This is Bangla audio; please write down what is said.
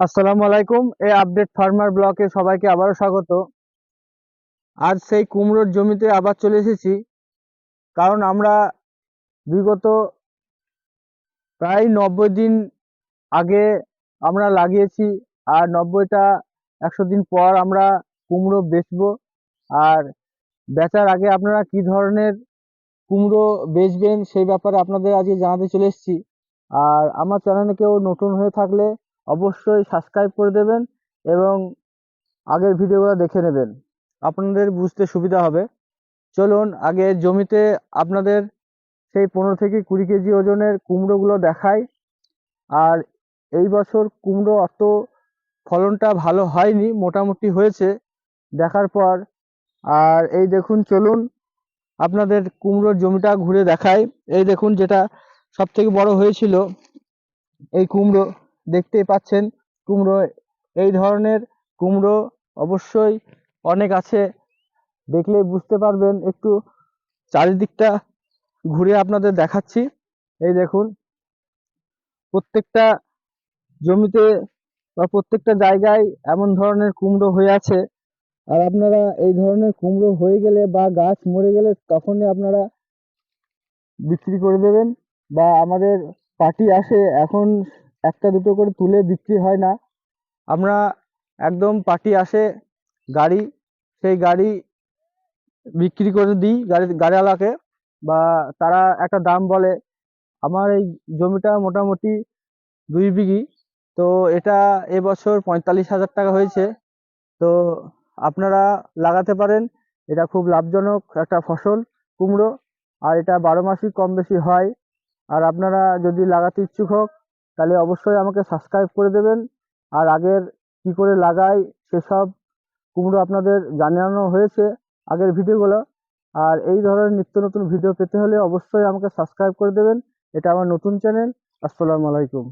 আসসালামু আলাইকুম এই আপডেট ফার্মার ব্লকে সবাইকে আবারও স্বাগত। আজ সেই কুমড়োর জমিতে আবার চলে এসেছি, কারণ আমরা বিগত প্রায় নব্বই দিন আগে আমরা লাগিয়েছি, আর নব্বইটা একশো দিন পর আমরা কুমড়ো বেচবো। আর বেচার আগে আপনারা কি ধরনের কুমড়ো বেচবেন সেই ব্যাপারে আপনাদের আজকে জানাতে চলে এসেছি। আর আমার চ্যানেলে কেউ নতুন হয়ে থাকলে অবশ্যই সাবস্ক্রাইব করে দেবেন এবং আগের ভিডিওগুলো দেখে নেবেন। আপনাদের বুঝতে সুবিধা হবে। চলুন আগে জমিতে আপনাদের সেই পনেরো থেকে কুড়ি কেজি ওজনের কুমড়োগুলো দেখাই। আর এই বছর কুমড়ো অত ফলনটা ভালো হয়নি, মোটামুটি হয়েছে দেখার পর। আর এই দেখুন, চলুন আপনাদের কুমড়োর জমিটা ঘুরে দেখাই। এই দেখুন, যেটা সব থেকে বড় হয়েছিল, এই কুমড়ো। দেখতেই পাচ্ছেন কুমড়ো। এই ধরনের কুমড়ো অবশ্যই অনেক আছে। দেখলেই বুঝতে পারবেন। একটু চারিদিকটা ঘুরে আপনাদের দেখাচ্ছি। এই দেখুন, প্রত্যেকটা জমিতে বা প্রত্যেকটা জায়গায় এমন ধরনের কুমড়ো হয়ে আছে। আর আপনারা এই ধরনের কুমড়ো হয়ে গেলে বা গাছ মরে গেলে তখনই আপনারা বিক্রি করে দেবেন বা আমাদের পার্টি আসে। এখন একটা দুটো করে তুলে বিক্রি হয় না। আমরা একদম পার্টি আসে, গাড়ি, সেই গাড়ি বিক্রি করে দিই গাড়ি গাড়িওয়ালাকে বা তারা একটা দাম বলে, আমার এই জমিটা মোটামুটি দুই বিঘি। তো এটা এবছর পঁয়তাল্লিশ হাজার টাকা হয়েছে। তো আপনারা লাগাতে পারেন, এটা খুব লাভজনক একটা ফসল, কুমড়ো, আর এটা বারো মাসই কম বেশি হয়। আর আপনারা যদি লাগাতে ইচ্ছুক হোক তাহলে অবশ্যই আমাকে সাবস্ক্রাইব করে দেবেন। আর আগের কি করে লাগাই সেসব কুমড়ো আপনাদের জানানো হয়েছে আগের ভিডিওগুলো। আর এই ধরনের নিত্য নতুন ভিডিও পেতে হলে অবশ্যই আমাকে সাবস্ক্রাইব করে দেবেন। এটা আমার নতুন চ্যানেল আসসালামু আলাইকুম।